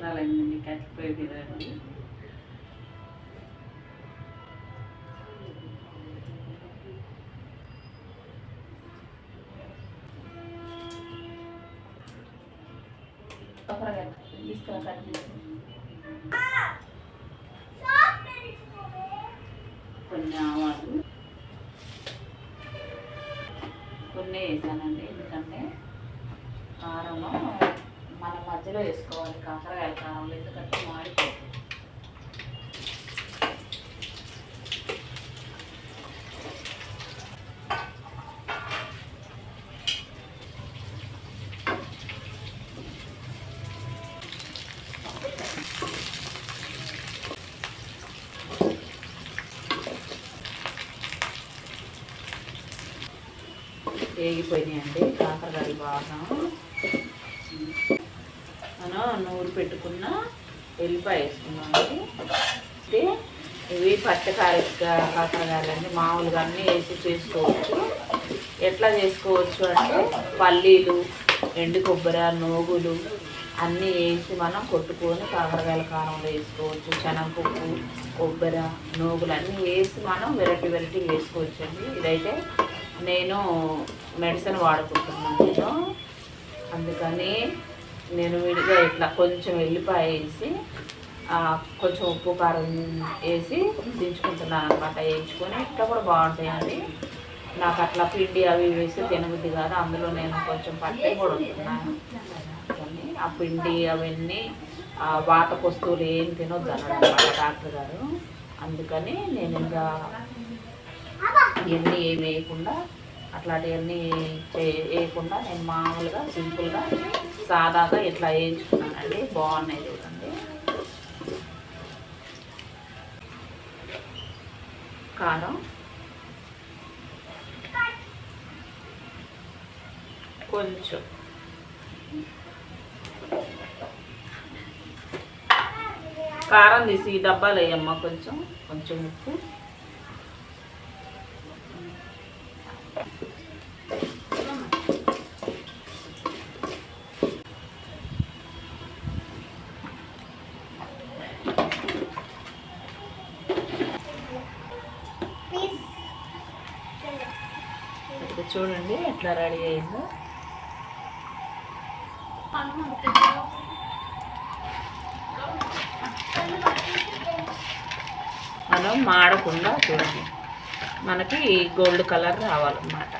సంవత్సరాలు అయిందండి కట్టిపోయి కదండి తీసుకురా కట్ చేసి కొన్ని ఆవాలు. కొన్ని వేసానండి ఎందుకంటే కారంలో మన మధ్యలో వేసుకోవాలి కాకరకాయ కారంలో ఎందుకంటే మాడిపోతుంది. వేగిపోయినాయండి కాకరకాయలు బాగా పెట్టుకున్న ఎల్లిపాయ వేసుకున్నామండి అయితే ఇవి పచ్చకాయ కాకరకాయలు మామూలుగా అన్నీ వేసి చేసుకోవచ్చు. ఎట్లా చేసుకోవచ్చు అంటే పల్లీలు ఎండు కొబ్బరి నూగులు అన్నీ వేసి మనం కొట్టుకొని కాకరకాయల కారంలో వేసుకోవచ్చు. శనగపప్పు కొబ్బరి నోగులు అన్నీ వేసి మనం వెరైటీ వెరైటీ వేసుకోవచ్చు అండి. ఇదైతే నేను మెడిసిన్ వాడుకుంటున్నాను నేను. అందుకని నేను విడిగా ఇట్లా కొంచెం ఎల్లిపాయ వేసి కొంచెం ఉప్పు కారం వేసి దించుకుంటున్నాను అనమాట వేయించుకొని ఇట్లా కూడా బాగుంటాయండి. నాకు అట్లా పిండి అవి వేసి తినబుద్ధి కాదు. అందులో నేను కొంచెం పట్టి కూడా ఉంటున్నాను. ఆ పిండి అవన్నీ ఆ వాత వస్తువులు ఏం తినొద్దు అన్నాడు అనమాట డాక్టర్ గారు. అందుకని నేను ఇంకా ఇవన్నీ ఏమి వేయకుండా అట్లాంటివన్నీ వేయకుండా నేను మామూలుగా సింపుల్గా సాదాగా ఇట్లా వేయించుకున్నానండి. బాగున్నాయి చూడండి. కారం. కొంచెం. కారం తీసి డబ్బాలు వేయమ్మా కొంచెం. కొంచెం ఉప్పు. ఇప్పుడు చూడండి ఎట్లా రెడీ అయిందో. మనం మాడకుండా చూడండి. మనకి గోల్డ్ కలర్ రావాలన్నమాట.